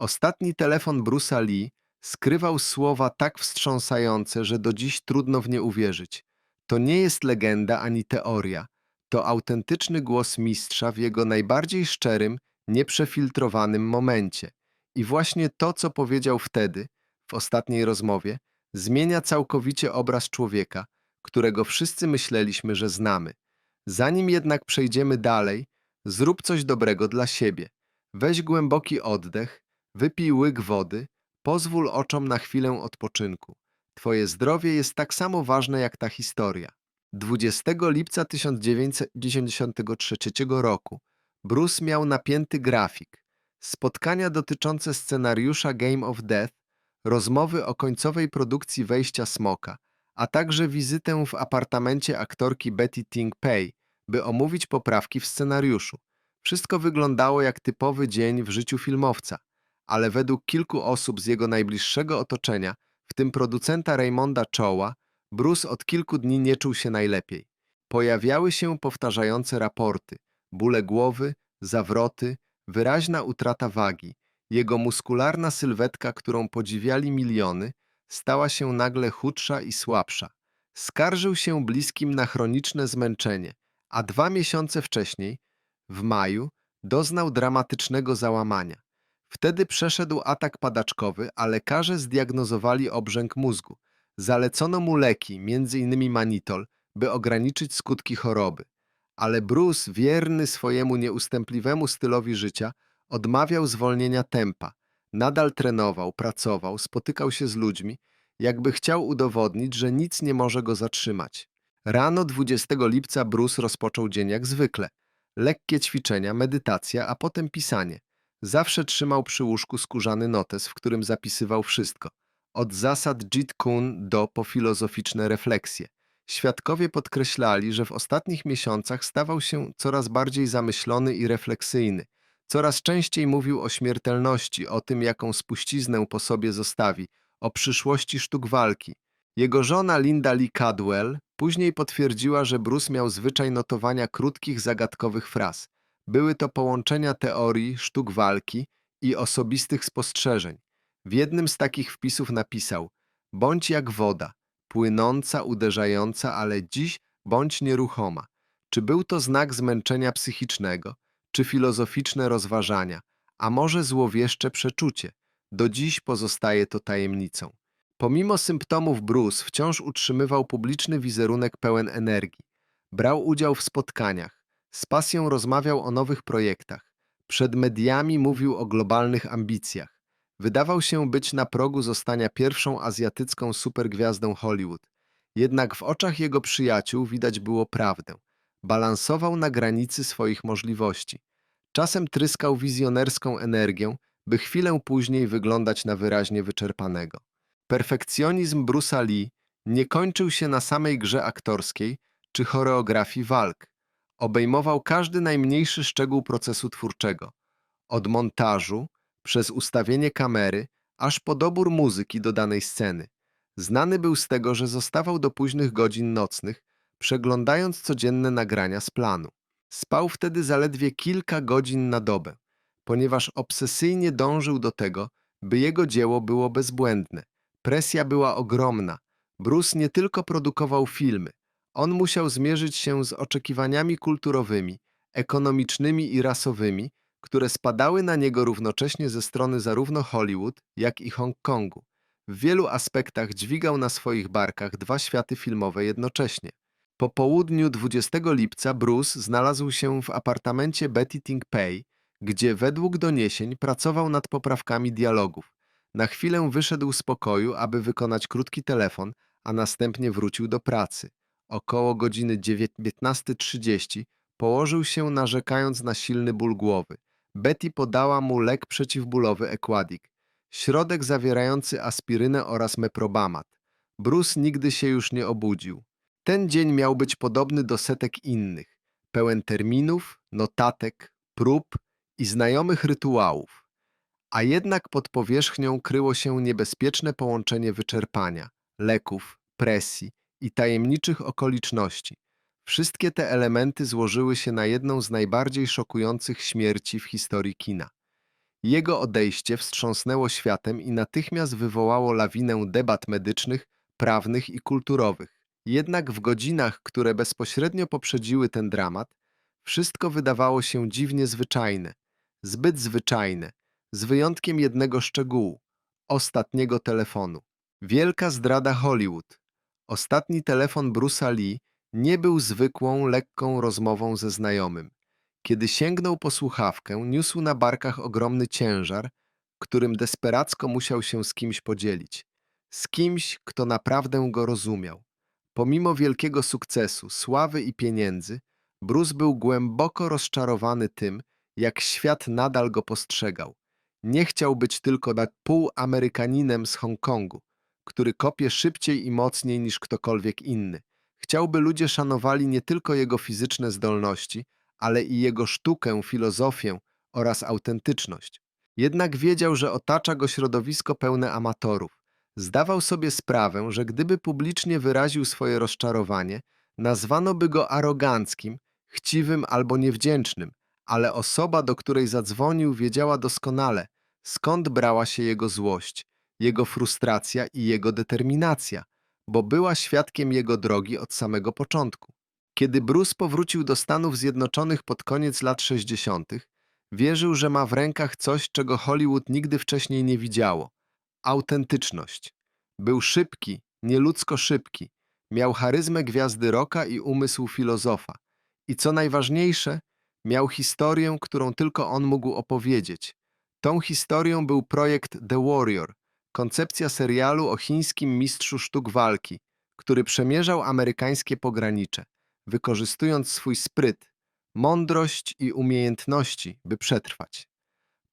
Ostatni telefon Bruce'a Lee skrywał słowa tak wstrząsające, że do dziś trudno w nie uwierzyć. To nie jest legenda ani teoria. To autentyczny głos mistrza w jego najbardziej szczerym, nieprzefiltrowanym momencie. I właśnie to, co powiedział wtedy, w ostatniej rozmowie, zmienia całkowicie obraz człowieka, którego wszyscy myśleliśmy, że znamy. Zanim jednak przejdziemy dalej, zrób coś dobrego dla siebie. Weź głęboki oddech, wypij łyk wody, pozwól oczom na chwilę odpoczynku. Twoje zdrowie jest tak samo ważne jak ta historia. 20 lipca 1993 roku Bruce miał napięty grafik. Spotkania dotyczące scenariusza Game of Death, rozmowy o końcowej produkcji Wejścia Smoka, a także wizytę w apartamencie aktorki Betty Ting Pei, by omówić poprawki w scenariuszu. Wszystko wyglądało jak typowy dzień w życiu filmowca, ale według kilku osób z jego najbliższego otoczenia, w tym producenta Raymonda Chowa, Bruce od kilku dni nie czuł się najlepiej. Pojawiały się powtarzające raporty, bóle głowy, zawroty, wyraźna utrata wagi. Jego muskularna sylwetka, którą podziwiali miliony, stała się nagle chudsza i słabsza. Skarżył się bliskim na chroniczne zmęczenie, a dwa miesiące wcześniej, w maju, doznał dramatycznego załamania. Wtedy przeszedł atak padaczkowy, a lekarze zdiagnozowali obrzęk mózgu. Zalecono mu leki, m.in. manitol, by ograniczyć skutki choroby. Ale Bruce, wierny swojemu nieustępliwemu stylowi życia, odmawiał zwolnienia tempa. Nadal trenował, pracował, spotykał się z ludźmi, jakby chciał udowodnić, że nic nie może go zatrzymać. Rano 20 lipca Bruce rozpoczął dzień jak zwykle. Lekkie ćwiczenia, medytacja, a potem pisanie. Zawsze trzymał przy łóżku skórzany notes, w którym zapisywał wszystko. Od zasad Jit Kun do po filozoficzne refleksje. Świadkowie podkreślali, że w ostatnich miesiącach stawał się coraz bardziej zamyślony i refleksyjny. Coraz częściej mówił o śmiertelności, o tym, jaką spuściznę po sobie zostawi, o przyszłości sztuk walki. Jego żona Linda Lee Cadwell później potwierdziła, że Bruce miał zwyczaj notowania krótkich, zagadkowych fraz. Były to połączenia teorii, sztuk walki i osobistych spostrzeżeń. W jednym z takich wpisów napisał: Bądź jak woda, płynąca, uderzająca, ale dziś bądź nieruchoma. Czy był to znak zmęczenia psychicznego, czy filozoficzne rozważania, a może złowieszcze przeczucie? Do dziś pozostaje to tajemnicą. Pomimo symptomów Bruce wciąż utrzymywał publiczny wizerunek pełen energii. Brał udział w spotkaniach, z pasją rozmawiał o nowych projektach. Przed mediami mówił o globalnych ambicjach. Wydawał się być na progu zostania pierwszą azjatycką supergwiazdą Hollywood. Jednak w oczach jego przyjaciół widać było prawdę. Balansował na granicy swoich możliwości. Czasem tryskał wizjonerską energią, by chwilę później wyglądać na wyraźnie wyczerpanego. Perfekcjonizm Bruce'a Lee nie kończył się na samej grze aktorskiej czy choreografii walk. Obejmował każdy najmniejszy szczegół procesu twórczego. Od montażu, przez ustawienie kamery, aż po dobór muzyki do danej sceny. Znany był z tego, że zostawał do późnych godzin nocnych, przeglądając codzienne nagrania z planu. Spał wtedy zaledwie kilka godzin na dobę, ponieważ obsesyjnie dążył do tego, by jego dzieło było bezbłędne. Presja była ogromna. Bruce nie tylko produkował filmy, on musiał zmierzyć się z oczekiwaniami kulturowymi, ekonomicznymi i rasowymi, które spadały na niego równocześnie ze strony zarówno Hollywood, jak i Hongkongu. W wielu aspektach dźwigał na swoich barkach dwa światy filmowe jednocześnie. Po południu 20 lipca Bruce znalazł się w apartamencie Betty Ting Pei, gdzie według doniesień pracował nad poprawkami dialogów. Na chwilę wyszedł z pokoju, aby wykonać krótki telefon, a następnie wrócił do pracy. Około godziny 19.30 położył się narzekając na silny ból głowy. Betty podała mu lek przeciwbólowy Equadik, środek zawierający aspirynę oraz meprobamat. Bruce nigdy się już nie obudził. Ten dzień miał być podobny do setek innych, pełen terminów, notatek, prób i znajomych rytuałów. A jednak pod powierzchnią kryło się niebezpieczne połączenie wyczerpania, leków, presji i tajemniczych okoliczności. Wszystkie te elementy złożyły się na jedną z najbardziej szokujących śmierci w historii kina. Jego odejście wstrząsnęło światem i natychmiast wywołało lawinę debat medycznych, prawnych i kulturowych. Jednak w godzinach, które bezpośrednio poprzedziły ten dramat, wszystko wydawało się dziwnie zwyczajne, zbyt zwyczajne, z wyjątkiem jednego szczegółu ostatniego telefonu. Wielka zdrada Hollywood. Ostatni telefon Bruce'a Lee nie był zwykłą, lekką rozmową ze znajomym. Kiedy sięgnął po słuchawkę, niósł na barkach ogromny ciężar, którym desperacko musiał się z kimś podzielić. Z kimś, kto naprawdę go rozumiał. Pomimo wielkiego sukcesu, sławy i pieniędzy, Bruce był głęboko rozczarowany tym, jak świat nadal go postrzegał. Nie chciał być tylko na pół Amerykaninem z Hongkongu, który kopie szybciej i mocniej niż ktokolwiek inny. Chciał, by ludzie szanowali nie tylko jego fizyczne zdolności, ale i jego sztukę, filozofię oraz autentyczność. Jednak wiedział, że otacza go środowisko pełne amatorów. Zdawał sobie sprawę, że gdyby publicznie wyraził swoje rozczarowanie, nazwano by go aroganckim, chciwym albo niewdzięcznym, ale osoba, do której zadzwonił, wiedziała doskonale, skąd brała się jego złość, jego frustracja i jego determinacja, bo była świadkiem jego drogi od samego początku. Kiedy Bruce powrócił do Stanów Zjednoczonych pod koniec lat 60., wierzył, że ma w rękach coś, czego Hollywood nigdy wcześniej nie widziało autentyczność. Był szybki, nieludzko szybki, miał charyzmę gwiazdy rocka i umysł filozofa. I co najważniejsze, miał historię, którą tylko on mógł opowiedzieć. Tą historią był projekt The Warrior, koncepcja serialu o chińskim mistrzu sztuk walki, który przemierzał amerykańskie pogranicze, wykorzystując swój spryt, mądrość i umiejętności, by przetrwać.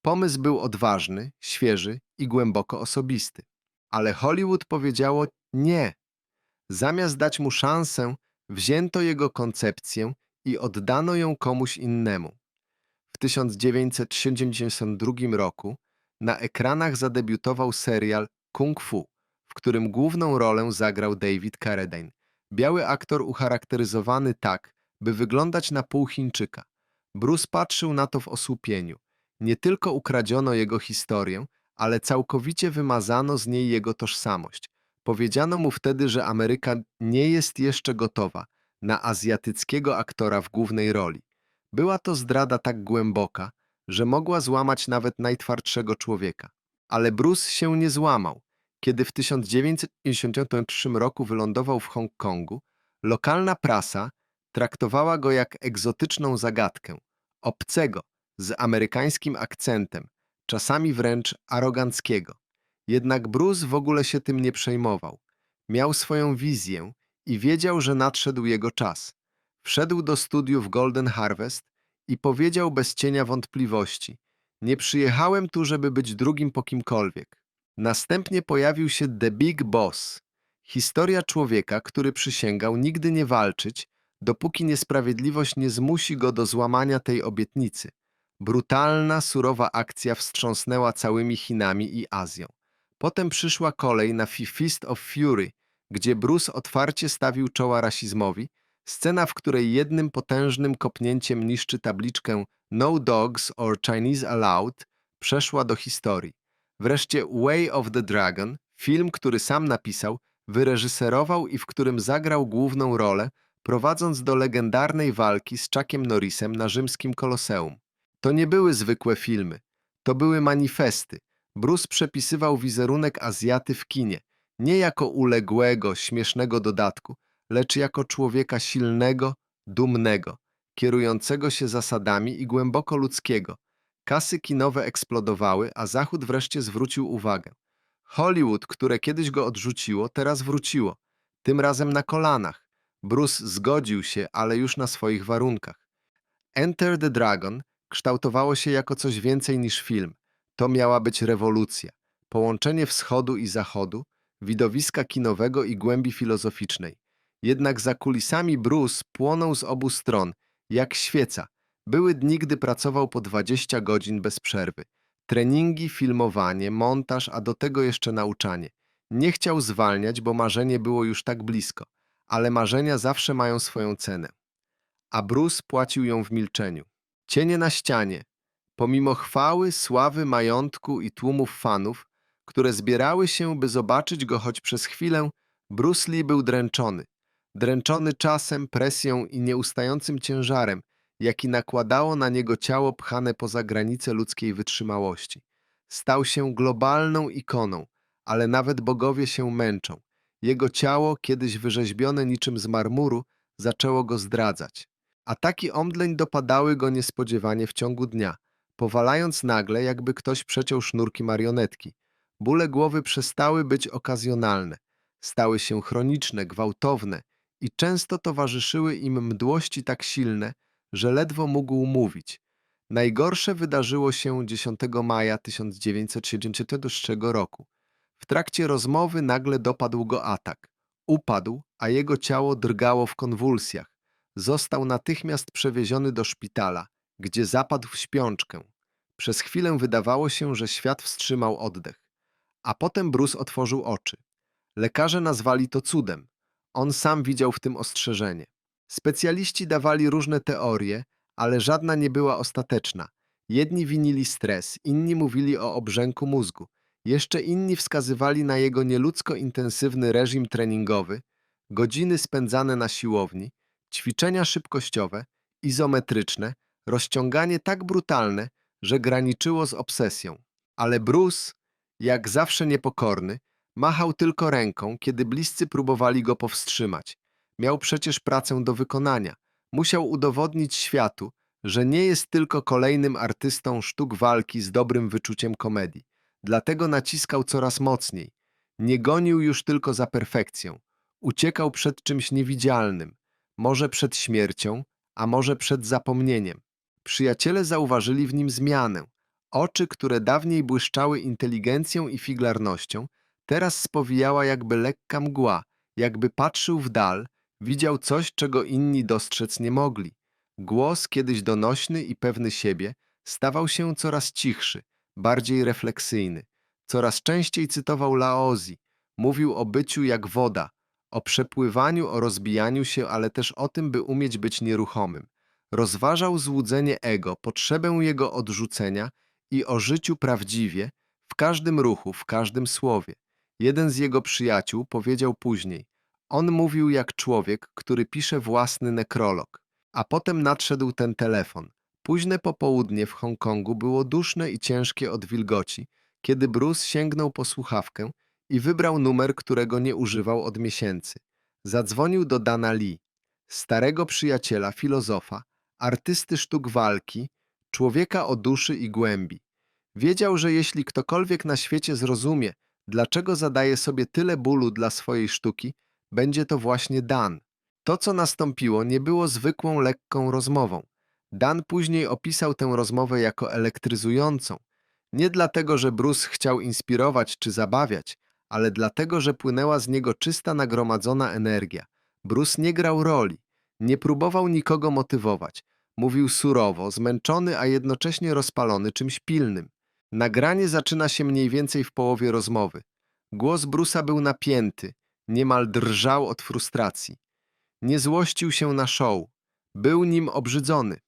Pomysł był odważny, świeży i głęboko osobisty. Ale Hollywood powiedziało nie. Zamiast dać mu szansę, wzięto jego koncepcję i oddano ją komuś innemu. W 1972 roku na ekranach zadebiutował serial Kung Fu, w którym główną rolę zagrał David Carradine, biały aktor ucharakteryzowany tak, by wyglądać na pół Chińczyka. Bruce patrzył na to w osłupieniu. Nie tylko ukradziono jego historię, ale całkowicie wymazano z niej jego tożsamość. Powiedziano mu wtedy, że Ameryka nie jest jeszcze gotowa na azjatyckiego aktora w głównej roli. Była to zdrada tak głęboka, że mogła złamać nawet najtwardszego człowieka. Ale Bruce się nie złamał. Kiedy w 1953 roku wylądował w Hongkongu, lokalna prasa traktowała go jak egzotyczną zagadkę, obcego, z amerykańskim akcentem, czasami wręcz aroganckiego. Jednak Bruce w ogóle się tym nie przejmował. Miał swoją wizję i wiedział, że nadszedł jego czas. Wszedł do studiów Golden Harvest i powiedział bez cienia wątpliwości: Nie przyjechałem tu, żeby być drugim po kimkolwiek. Następnie pojawił się The Big Boss historia człowieka, który przysięgał nigdy nie walczyć, dopóki niesprawiedliwość nie zmusi go do złamania tej obietnicy. Brutalna, surowa akcja wstrząsnęła całymi Chinami i Azją. Potem przyszła kolej na Fist of Fury, gdzie Bruce otwarcie stawił czoła rasizmowi, scena, w której jednym potężnym kopnięciem niszczy tabliczkę No Dogs or Chinese Allowed, przeszła do historii. Wreszcie Way of the Dragon, film, który sam napisał, wyreżyserował i w którym zagrał główną rolę, prowadząc do legendarnej walki z Chuckiem Norrisem na rzymskim Koloseum. To nie były zwykłe filmy, to były manifesty. Bruce przepisywał wizerunek Azjaty w kinie, nie jako uległego, śmiesznego dodatku, lecz jako człowieka silnego, dumnego, kierującego się zasadami i głęboko ludzkiego. Kasy kinowe eksplodowały, a Zachód wreszcie zwrócił uwagę. Hollywood, które kiedyś go odrzuciło, teraz wróciło. Tym razem na kolanach. Bruce zgodził się, ale już na swoich warunkach. Enter the Dragon kształtowało się jako coś więcej niż film. To miała być rewolucja. Połączenie wschodu i zachodu, widowiska kinowego i głębi filozoficznej. Jednak za kulisami Bruce płonął z obu stron, jak świeca. Były dni, gdy pracował po 20 godzin bez przerwy. Treningi, filmowanie, montaż, a do tego jeszcze nauczanie. Nie chciał zwalniać, bo marzenie było już tak blisko, ale marzenia zawsze mają swoją cenę. A Bruce płacił ją w milczeniu. Cienie na ścianie. Pomimo chwały, sławy, majątku i tłumów fanów, które zbierały się, by zobaczyć go choć przez chwilę, Bruce Lee był dręczony. Dręczony czasem, presją i nieustającym ciężarem, jaki nakładało na niego ciało pchane poza granice ludzkiej wytrzymałości. Stał się globalną ikoną, ale nawet bogowie się męczą. Jego ciało, kiedyś wyrzeźbione niczym z marmuru, zaczęło go zdradzać. Ataki omdleń dopadały go niespodziewanie w ciągu dnia, powalając nagle, jakby ktoś przeciął sznurki marionetki. Bóle głowy przestały być okazjonalne, stały się chroniczne, gwałtowne i często towarzyszyły im mdłości tak silne, że ledwo mógł mówić. Najgorsze wydarzyło się 10 maja 1973 roku. W trakcie rozmowy nagle dopadł go atak. Upadł, a jego ciało drgało w konwulsjach. Został natychmiast przewieziony do szpitala, gdzie zapadł w śpiączkę. Przez chwilę wydawało się, że świat wstrzymał oddech. A potem Bruce otworzył oczy. Lekarze nazwali to cudem. On sam widział w tym ostrzeżenie. Specjaliści dawali różne teorie, ale żadna nie była ostateczna. Jedni winili stres, inni mówili o obrzęku mózgu, jeszcze inni wskazywali na jego nieludzko intensywny reżim treningowy, godziny spędzane na siłowni, ćwiczenia szybkościowe, izometryczne, rozciąganie tak brutalne, że graniczyło z obsesją. Ale Bruce, jak zawsze niepokorny, machał tylko ręką, kiedy bliscy próbowali go powstrzymać. Miał przecież pracę do wykonania. Musiał udowodnić światu, że nie jest tylko kolejnym artystą sztuk walki z dobrym wyczuciem komedii. Dlatego naciskał coraz mocniej. Nie gonił już tylko za perfekcją. Uciekał przed czymś niewidzialnym. Może przed śmiercią, a może przed zapomnieniem. Przyjaciele zauważyli w nim zmianę. Oczy, które dawniej błyszczały inteligencją i figlarnością, teraz spowijała jakby lekka mgła, jakby patrzył w dal, widział coś, czego inni dostrzec nie mogli. Głos, kiedyś donośny i pewny siebie, stawał się coraz cichszy, bardziej refleksyjny. Coraz częściej cytował Laozi, mówił o byciu jak woda, o przepływaniu, o rozbijaniu się, ale też o tym, by umieć być nieruchomym. Rozważał złudzenie ego, potrzebę jego odrzucenia i o życiu prawdziwie, w każdym ruchu, w każdym słowie. Jeden z jego przyjaciół powiedział później, on mówił jak człowiek, który pisze własny nekrolog. A potem nadszedł ten telefon. Późne popołudnie w Hongkongu było duszne i ciężkie od wilgoci, kiedy Bruce sięgnął po słuchawkę i wybrał numer, którego nie używał od miesięcy. Zadzwonił do Dana Lee, starego przyjaciela, filozofa, artysty sztuk walki, człowieka o duszy i głębi. Wiedział, że jeśli ktokolwiek na świecie zrozumie, dlaczego zadaje sobie tyle bólu dla swojej sztuki, będzie to właśnie Dan. To, co nastąpiło, nie było zwykłą, lekką rozmową. Dan później opisał tę rozmowę jako elektryzującą. Nie dlatego, że Bruce chciał inspirować czy zabawiać, ale dlatego, że płynęła z niego czysta, nagromadzona energia. Bruce nie grał roli, nie próbował nikogo motywować. Mówił surowo, zmęczony, a jednocześnie rozpalony czymś pilnym. Nagranie zaczyna się mniej więcej w połowie rozmowy. Głos Brusa był napięty, niemal drżał od frustracji. Nie złościł się na show, był nim obrzydzony.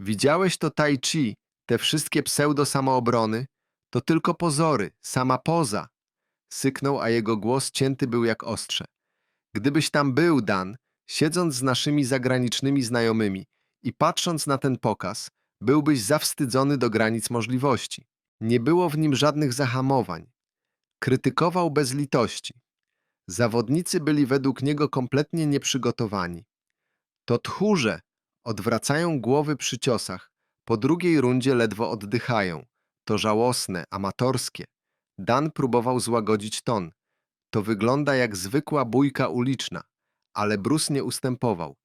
Widziałeś to tai chi, te wszystkie pseudo-samoobrony? To tylko pozory, sama poza. Syknął, a jego głos cięty był jak ostrze. Gdybyś tam był, Dan, siedząc z naszymi zagranicznymi znajomymi i patrząc na ten pokaz, byłbyś zawstydzony do granic możliwości. Nie było w nim żadnych zahamowań. Krytykował bez litości. Zawodnicy byli według niego kompletnie nieprzygotowani. To tchórze odwracają głowy przy ciosach, po drugiej rundzie ledwo oddychają. To żałosne, amatorskie. Dan próbował złagodzić ton. To wygląda jak zwykła bójka uliczna, ale Bruce nie ustępował.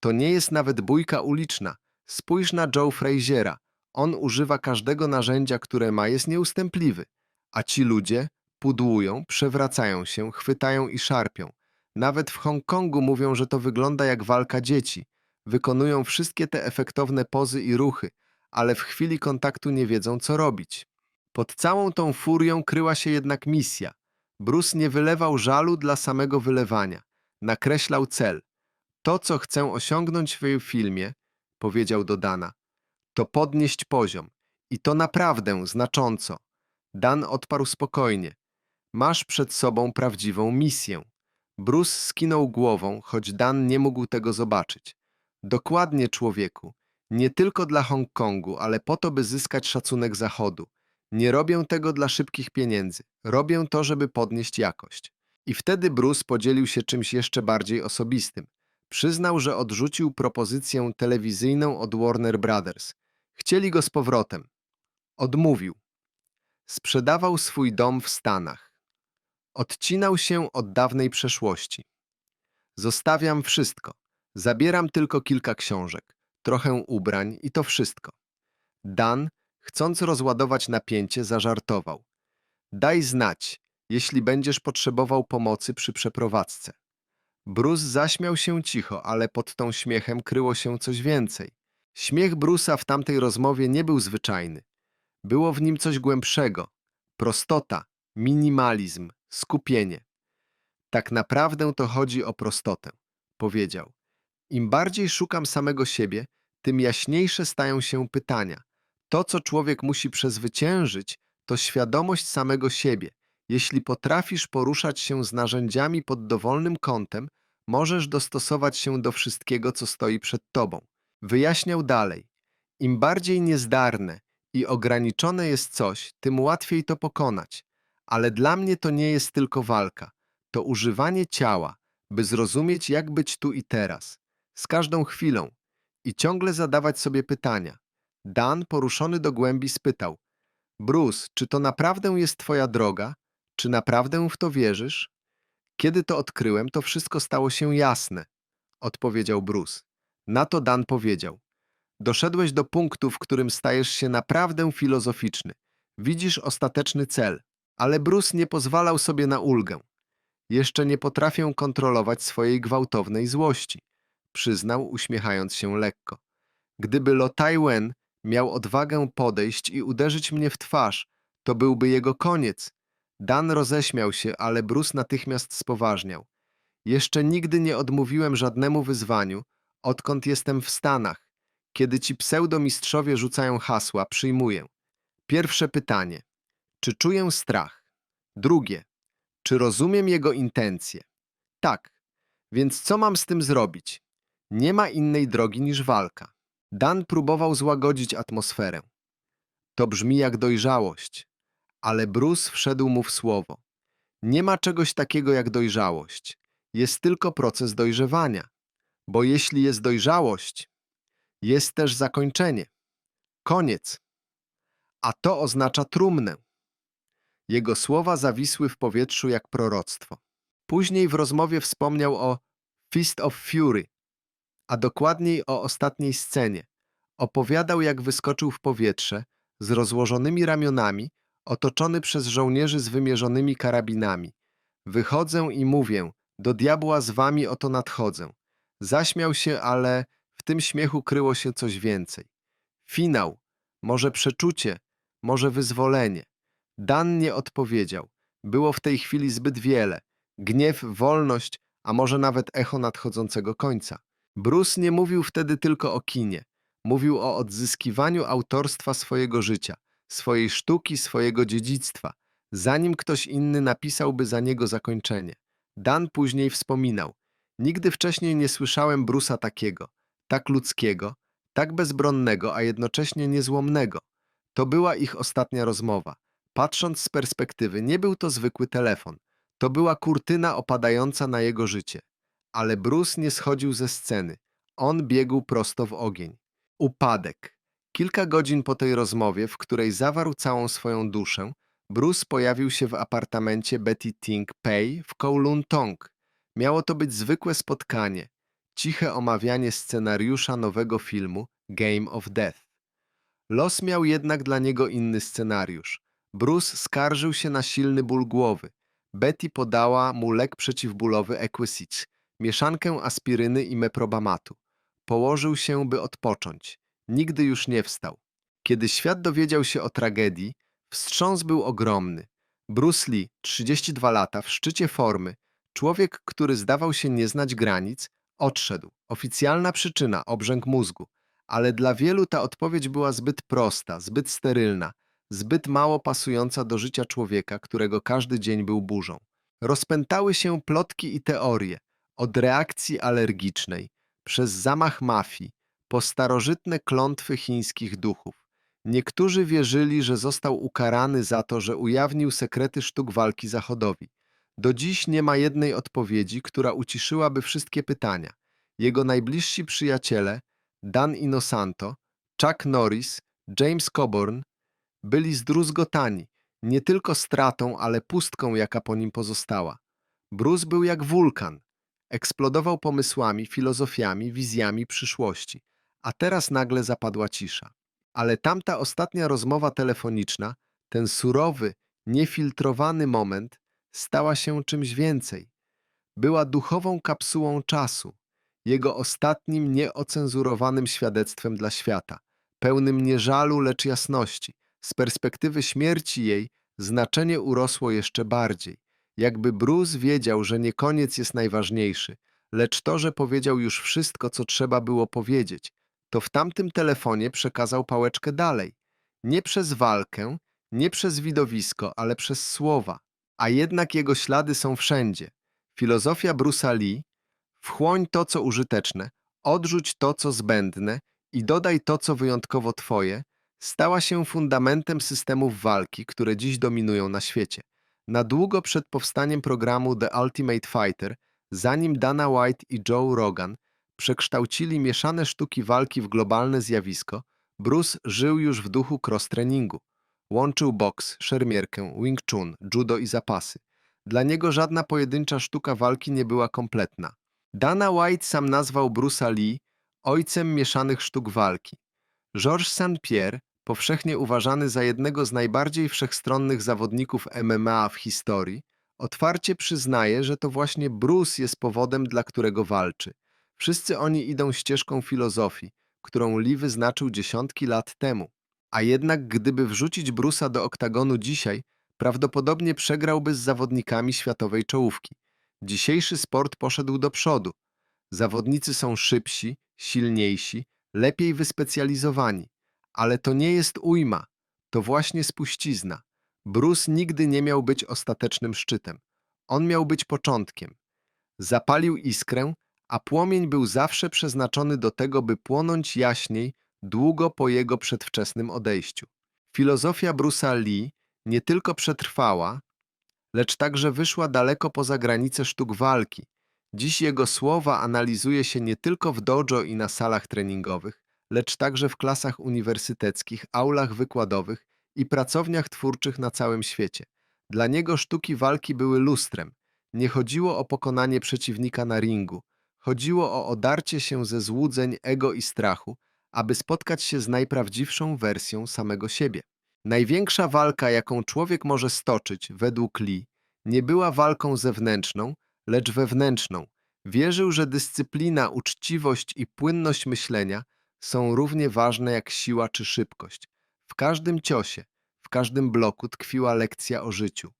To nie jest nawet bójka uliczna. Spójrz na Joe Fraziera. On używa każdego narzędzia, które ma, jest nieustępliwy. A ci ludzie pudłują, przewracają się, chwytają i szarpią. Nawet w Hongkongu mówią, że to wygląda jak walka dzieci. Wykonują wszystkie te efektowne pozy i ruchy, ale w chwili kontaktu nie wiedzą, co robić. Pod całą tą furią kryła się jednak misja. Bruce nie wylewał żalu dla samego wylewania. Nakreślał cel. To, co chcę osiągnąć w filmie, powiedział do Dana, to podnieść poziom. I to naprawdę znacząco. Dan odparł spokojnie. Masz przed sobą prawdziwą misję. Bruce skinął głową, choć Dan nie mógł tego zobaczyć. Dokładnie, człowieku. Nie tylko dla Hongkongu, ale po to, by zyskać szacunek Zachodu. Nie robię tego dla szybkich pieniędzy. Robię to, żeby podnieść jakość. I wtedy Bruce podzielił się czymś jeszcze bardziej osobistym. Przyznał, że odrzucił propozycję telewizyjną od Warner Brothers. Chcieli go z powrotem. Odmówił. Sprzedawał swój dom w Stanach. Odcinał się od dawnej przeszłości. Zostawiam wszystko. Zabieram tylko kilka książek, trochę ubrań i to wszystko. Dan, chcąc rozładować napięcie, zażartował. Daj znać, jeśli będziesz potrzebował pomocy przy przeprowadzce. Bruce zaśmiał się cicho, ale pod tą śmiechem kryło się coś więcej. Śmiech Bruce'a w tamtej rozmowie nie był zwyczajny. Było w nim coś głębszego. Prostota, minimalizm, skupienie. Tak naprawdę to chodzi o prostotę, powiedział. Im bardziej szukam samego siebie, tym jaśniejsze stają się pytania. To, co człowiek musi przezwyciężyć, to świadomość samego siebie. Jeśli potrafisz poruszać się z narzędziami pod dowolnym kątem, możesz dostosować się do wszystkiego, co stoi przed tobą. Wyjaśniał dalej. Im bardziej niezdarne i ograniczone jest coś, tym łatwiej to pokonać. Ale dla mnie to nie jest tylko walka. To używanie ciała, by zrozumieć, jak być tu i teraz, z każdą chwilą i ciągle zadawać sobie pytania. Dan, poruszony do głębi, spytał: Bruce, czy to naprawdę jest Twoja droga? Czy naprawdę w to wierzysz? Kiedy to odkryłem, to wszystko stało się jasne, odpowiedział Bruce. Na to Dan powiedział: Doszedłeś do punktu, w którym stajesz się naprawdę filozoficzny. Widzisz ostateczny cel, ale Bruce nie pozwalał sobie na ulgę. Jeszcze nie potrafię kontrolować swojej gwałtownej złości, przyznał, uśmiechając się lekko. Gdyby Lo Taiwen miał odwagę podejść i uderzyć mnie w twarz, to byłby jego koniec. Dan roześmiał się, ale Bruce natychmiast spoważniał. Jeszcze nigdy nie odmówiłem żadnemu wyzwaniu, odkąd jestem w Stanach. Kiedy ci pseudomistrzowie rzucają hasła, przyjmuję. Pierwsze pytanie. Czy czuję strach? Drugie. Czy rozumiem jego intencje? Tak. Więc co mam z tym zrobić? Nie ma innej drogi niż walka. Dan próbował złagodzić atmosferę. To brzmi jak dojrzałość, ale Bruce wszedł mu w słowo. Nie ma czegoś takiego jak dojrzałość. Jest tylko proces dojrzewania. Bo jeśli jest dojrzałość, jest też zakończenie. Koniec. A to oznacza trumnę. Jego słowa zawisły w powietrzu jak proroctwo. Później w rozmowie wspomniał o Fist of Fury, a dokładniej o ostatniej scenie. Opowiadał, jak wyskoczył w powietrze z rozłożonymi ramionami, otoczony przez żołnierzy z wymierzonymi karabinami. Wychodzę i mówię, do diabła z wami oto nadchodzę. Zaśmiał się, ale w tym śmiechu kryło się coś więcej. Finał, może przeczucie, może wyzwolenie. Dan nie odpowiedział. Było w tej chwili zbyt wiele. Gniew, wolność, a może nawet echo nadchodzącego końca. Bruce nie mówił wtedy tylko o kinie. Mówił o odzyskiwaniu autorstwa swojego życia, swojej sztuki, swojego dziedzictwa, zanim ktoś inny napisałby za niego zakończenie. Dan później wspominał. Nigdy wcześniej nie słyszałem Brusa takiego, tak ludzkiego, tak bezbronnego, a jednocześnie niezłomnego. To była ich ostatnia rozmowa. Patrząc z perspektywy, nie był to zwykły telefon. To była kurtyna opadająca na jego życie. Ale Bruce nie schodził ze sceny. On biegł prosto w ogień. Upadek. Kilka godzin po tej rozmowie, w której zawarł całą swoją duszę, Bruce pojawił się w apartamencie Betty Ting Pei w Kowloon Tong. Miało to być zwykłe spotkanie, ciche omawianie scenariusza nowego filmu Game of Death. Los miał jednak dla niego inny scenariusz. Bruce skarżył się na silny ból głowy. Betty podała mu lek przeciwbólowy Equisits, mieszankę aspiryny i meprobamatu. Położył się, by odpocząć. Nigdy już nie wstał. Kiedy świat dowiedział się o tragedii, wstrząs był ogromny. Bruce Lee, 32 lata, w szczycie formy, człowiek, który zdawał się nie znać granic, odszedł. Oficjalna przyczyna – obrzęk mózgu. Ale dla wielu ta odpowiedź była zbyt prosta, zbyt sterylna, zbyt mało pasująca do życia człowieka, którego każdy dzień był burzą. Rozpętały się plotki i teorie, od reakcji alergicznej, przez zamach mafii, po starożytne klątwy chińskich duchów. Niektórzy wierzyli, że został ukarany za to, że ujawnił sekrety sztuk walki Zachodowi. Do dziś nie ma jednej odpowiedzi, która uciszyłaby wszystkie pytania. Jego najbliżsi przyjaciele, Dan Inosanto, Chuck Norris, James Coburn, byli zdruzgotani, nie tylko stratą, ale pustką, jaka po nim pozostała. Bruce był jak wulkan. Eksplodował pomysłami, filozofiami, wizjami przyszłości. A teraz nagle zapadła cisza. Ale tamta ostatnia rozmowa telefoniczna, ten surowy, niefiltrowany moment, stała się czymś więcej. Była duchową kapsułą czasu, jego ostatnim, nieocenzurowanym świadectwem dla świata, pełnym nie żalu, lecz jasności. Z perspektywy śmierci jej znaczenie urosło jeszcze bardziej. Jakby Bruce wiedział, że nie koniec jest najważniejszy, lecz to, że powiedział już wszystko, co trzeba było powiedzieć, to w tamtym telefonie przekazał pałeczkę dalej. Nie przez walkę, nie przez widowisko, ale przez słowa. A jednak jego ślady są wszędzie. Filozofia Bruce'a Lee wchłoń to, co użyteczne, odrzuć to, co zbędne i dodaj to, co wyjątkowo twoje, stała się fundamentem systemów walki, które dziś dominują na świecie. Na długo przed powstaniem programu The Ultimate Fighter, zanim Dana White i Joe Rogan przekształcili mieszane sztuki walki w globalne zjawisko, Bruce żył już w duchu cross-treningu. Łączył boks, szermierkę, wing chun, judo i zapasy. Dla niego żadna pojedyncza sztuka walki nie była kompletna. Dana White sam nazwał Bruce'a Lee ojcem mieszanych sztuk walki. Georges St-Pierre, powszechnie uważany za jednego z najbardziej wszechstronnych zawodników MMA w historii, otwarcie przyznaje, że to właśnie Bruce jest powodem, dla którego walczy. Wszyscy oni idą ścieżką filozofii, którą Lee wyznaczył dziesiątki lat temu. A jednak gdyby wrzucić Bruce'a do oktagonu dzisiaj, prawdopodobnie przegrałby z zawodnikami światowej czołówki. Dzisiejszy sport poszedł do przodu. Zawodnicy są szybsi, silniejsi, lepiej wyspecjalizowani. Ale to nie jest ujma, to właśnie spuścizna. Bruce nigdy nie miał być ostatecznym szczytem. On miał być początkiem. Zapalił iskrę, a płomień był zawsze przeznaczony do tego, by płonąć jaśniej długo po jego przedwczesnym odejściu. Filozofia Bruce'a Lee nie tylko przetrwała, lecz także wyszła daleko poza granice sztuk walki. Dziś jego słowa analizuje się nie tylko w dojo i na salach treningowych, lecz także w klasach uniwersyteckich, aulach wykładowych i pracowniach twórczych na całym świecie. Dla niego sztuki walki były lustrem. Nie chodziło o pokonanie przeciwnika na ringu. Chodziło o odarcie się ze złudzeń, ego i strachu, aby spotkać się z najprawdziwszą wersją samego siebie. Największa walka, jaką człowiek może stoczyć, według Lee, nie była walką zewnętrzną, lecz wewnętrzną. Wierzył, że dyscyplina, uczciwość i płynność myślenia są równie ważne jak siła czy szybkość. W każdym ciosie, w każdym bloku tkwiła lekcja o życiu.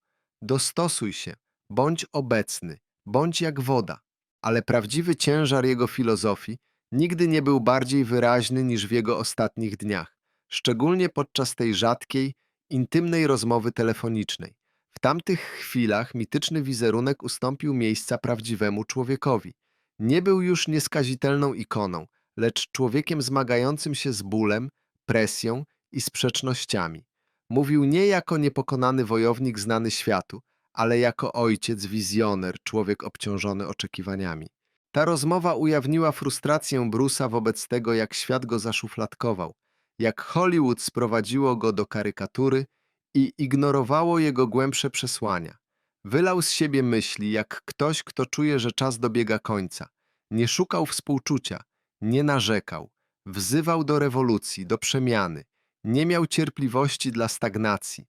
Dostosuj się, bądź obecny, bądź jak woda. Ale prawdziwy ciężar jego filozofii nigdy nie był bardziej wyraźny niż w jego ostatnich dniach, szczególnie podczas tej rzadkiej, intymnej rozmowy telefonicznej. W tamtych chwilach mityczny wizerunek ustąpił miejsca prawdziwemu człowiekowi. Nie był już nieskazitelną ikoną, lecz człowiekiem zmagającym się z bólem, presją i sprzecznościami. Mówił nie jako niepokonany wojownik znany światu, ale jako ojciec, wizjoner, człowiek obciążony oczekiwaniami. Ta rozmowa ujawniła frustrację Bruce'a wobec tego, jak świat go zaszufladkował, jak Hollywood sprowadziło go do karykatury i ignorowało jego głębsze przesłania. Wylał z siebie myśli, jak ktoś, kto czuje, że czas dobiega końca. Nie szukał współczucia, nie narzekał, wzywał do rewolucji, do przemiany, nie miał cierpliwości dla stagnacji,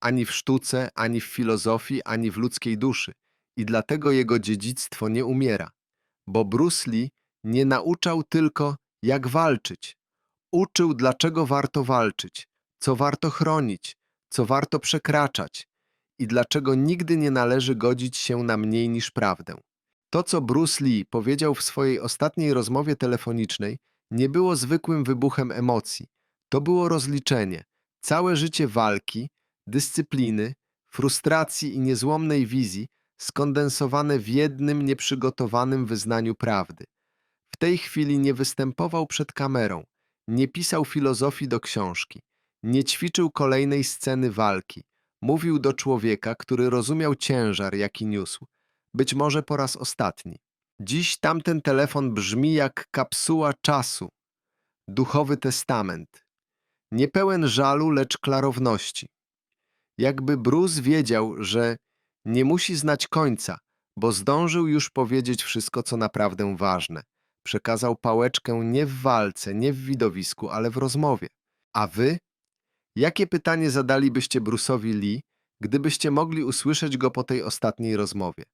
ani w sztuce, ani w filozofii, ani w ludzkiej duszy i dlatego jego dziedzictwo nie umiera, bo Bruce Lee nie nauczał tylko, jak walczyć. Uczył, dlaczego warto walczyć, co warto chronić, co warto przekraczać i dlaczego nigdy nie należy godzić się na mniej niż prawdę. To, co Bruce Lee powiedział w swojej ostatniej rozmowie telefonicznej, nie było zwykłym wybuchem emocji. To było rozliczenie. Całe życie walki, dyscypliny, frustracji i niezłomnej wizji skondensowane w jednym nieprzygotowanym wyznaniu prawdy. W tej chwili nie występował przed kamerą, nie pisał filozofii do książki, nie ćwiczył kolejnej sceny walki. Mówił do człowieka, który rozumiał ciężar, jaki niósł. Być może po raz ostatni. Dziś tamten telefon brzmi jak kapsuła czasu, duchowy testament. Niepełen żalu, lecz klarowności. Jakby Bruce wiedział, że nie musi znać końca, bo zdążył już powiedzieć wszystko, co naprawdę ważne. Przekazał pałeczkę nie w walce, nie w widowisku, ale w rozmowie. A wy? Jakie pytanie zadalibyście Bruce'owi Lee, gdybyście mogli usłyszeć go po tej ostatniej rozmowie?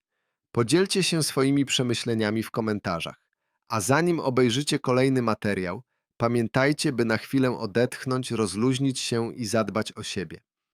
Podzielcie się swoimi przemyśleniami w komentarzach. A zanim obejrzycie kolejny materiał, pamiętajcie, by na chwilę odetchnąć, rozluźnić się i zadbać o siebie.